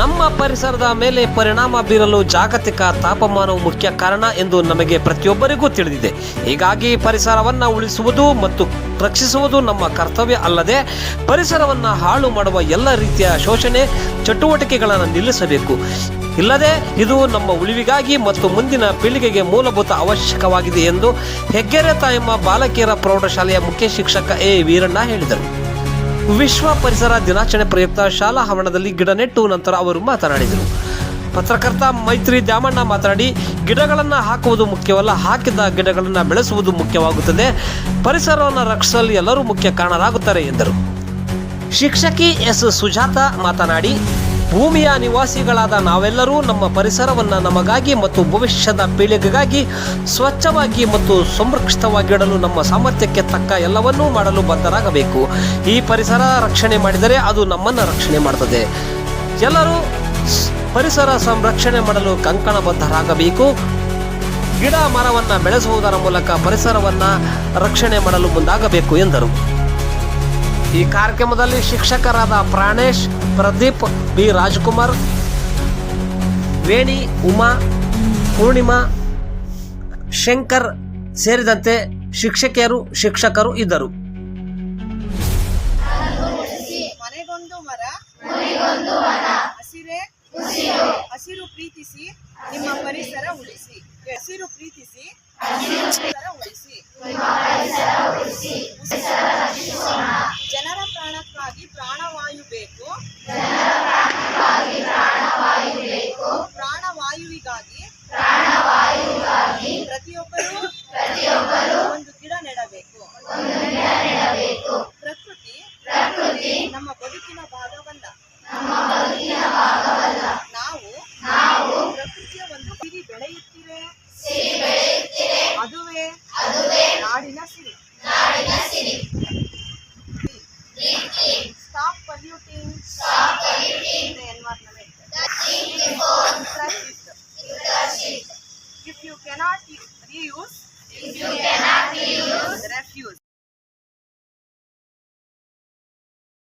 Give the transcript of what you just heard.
ನಮ್ಮ ಪರಿಸರದ ಮೇಲೆ ಪರಿಣಾಮ ಬೀರಲು ಜಾಗತಿಕ ತಾಪಮಾನವು ಮುಖ್ಯ ಕಾರಣ ಎಂದು ನಮಗೆ ಪ್ರತಿಯೊಬ್ಬರಿಗೂ ತಿಳಿದಿದೆ. ಹೀಗಾಗಿ ಪರಿಸರವನ್ನು ಉಳಿಸುವುದು ಮತ್ತು ರಕ್ಷಿಸುವುದು ನಮ್ಮ ಕರ್ತವ್ಯ ಅಲ್ಲದೆ ಪರಿಸರವನ್ನು ಹಾಳು ಮಾಡುವ ಎಲ್ಲ ರೀತಿಯ ಶೋಷಣೆ, ಚಟುವಟಿಕೆಗಳನ್ನು ನಿಲ್ಲಿಸಬೇಕು. ಇಲ್ಲದೆ ಇದು ನಮ್ಮ ಉಳಿವಿಗಾಗಿ ಮತ್ತು ಮುಂದಿನ ಪೀಳಿಗೆಗೆ ಮೂಲಭೂತ ಅವಶ್ಯಕವಾಗಿದೆ ಎಂದು ಹೆಗ್ಗೆರೆ ತಾಯಮ್ಮ ಬಾಲಕಿಯರ ಪ್ರೌಢಶಾಲೆಯ ಮುಖ್ಯ ಶಿಕ್ಷಕ ಎ. ವೀರಣ್ಣ ಹೇಳಿದರು. ವಿಶ್ವ ಪರಿಸರ ದಿನಾಚರಣೆ ಪ್ರಯುಕ್ತ ಶಾಲಾ ಆವರಣದಲ್ಲಿ ಗಿಡ ನೆಟ್ಟು ನಂತರ ಅವರು ಮಾತನಾಡಿದರು. ಪತ್ರಕರ್ತ ಮೈತ್ರಿ ದ್ಯಾಮಣ್ಣ ಮಾತನಾಡಿ, ಗಿಡಗಳನ್ನು ಹಾಕುವುದು ಮುಖ್ಯವಲ್ಲ, ಹಾಕಿದ ಗಿಡಗಳನ್ನು ಬೆಳೆಸುವುದು ಮುಖ್ಯವಾಗುತ್ತದೆ. ಪರಿಸರವನ್ನು ರಕ್ಷಿಸಲು ಎಲ್ಲರೂ ಮುಖ್ಯ ಕಾರಣರಾಗುತ್ತಾರೆ ಎಂದರು. ಶಿಕ್ಷಕಿ ಎಸ್. ಸುಜಾತ ಮಾತನಾಡಿ ಭೂಮಿಯ ನಿವಾಸಿಗಳಾದ ನಾವೆಲ್ಲರೂ ನಮ್ಮ ಪರಿಸರವನ್ನು ನಮಗಾಗಿ ಮತ್ತು ಭವಿಷ್ಯದ ಪೀಳಿಗೆಗಾಗಿ ಸ್ವಚ್ಛವಾಗಿ ಮತ್ತು ಸಂರಕ್ಷಿತವಾಗಿಡಲು ನಮ್ಮ ಸಾಮರ್ಥ್ಯಕ್ಕೆ ತಕ್ಕ ಎಲ್ಲವನ್ನೂ ಮಾಡಲು ಬದ್ಧರಾಗಬೇಕು. ಈ ಪರಿಸರ ರಕ್ಷಣೆ ಮಾಡಿದರೆ ಅದು ನಮ್ಮನ್ನು ರಕ್ಷಣೆ ಮಾಡುತ್ತದೆ ಎಲ್ಲರೂ ಪರಿಸರ ಸಂರಕ್ಷಣೆ ಮಾಡಲು ಕಂಕಣಬದ್ಧರಾಗಬೇಕು. ಗಿಡ ಮರವನ್ನು ಬೆಳೆಸುವುದರ ಮೂಲಕ ಪರಿಸರವನ್ನು ರಕ್ಷಣೆ ಮಾಡಲು ಮುಂದಾಗಬೇಕು ಎಂದರು. ಈ ಕಾರ್ಯಕ್ರಮದಲ್ಲಿ ಶಿಕ್ಷಕರಾದ ಪ್ರಾಣೇಶ್ ಪ್ರದೀಪ್ ಬಿ. ರಾಜ್ಕುಮಾರ್ ವೇಣಿ ಉಮಾ ಪೂರ್ಣಿಮಾ ಶಂಕರ್ ಸೇರಿದಂತೆ ಶಿಕ್ಷಕಿಯರು ಶಿಕ್ಷಕರು ಇದ್ದರು. ಮನೆಗೊಂದು ಮರ ಹಸಿರೇ ಹಸಿರು ಪ್ರೀತಿಸಿ ನಿಮ್ಮ ಪರಿಸರ ಉಳಿಸಿ ಹಸಿರು ಪ್ರೀತಿಸಿ ಪರಿಸರ ಉಳಿಸಿ. ಪ್ರಾಣಕ್ಕಾಗಿ ಪ್ರಾಣವಾಯು ಬೇಕು. ಪ್ರಾಣವಾಯುವಿಗಾಗಿ ಪ್ರತಿಯೊಬ್ಬರು ಒಂದು ಗಿಡ ನೆಡಬೇಕು. ಪ್ರಕೃತಿ ನಮ್ಮ ಬದುಕಿನ ಭಾಗವಲ್ಲ. ನಾವು ಪ್ರಕೃತಿಯ ಒಂದು ಸಿರಿ ಬೆಳೆಯುತ್ತಿವೆ. ಅದುವೇ ನಾಡಿನ ಸಿರಿ. cannot reuse, if you cannot reuse,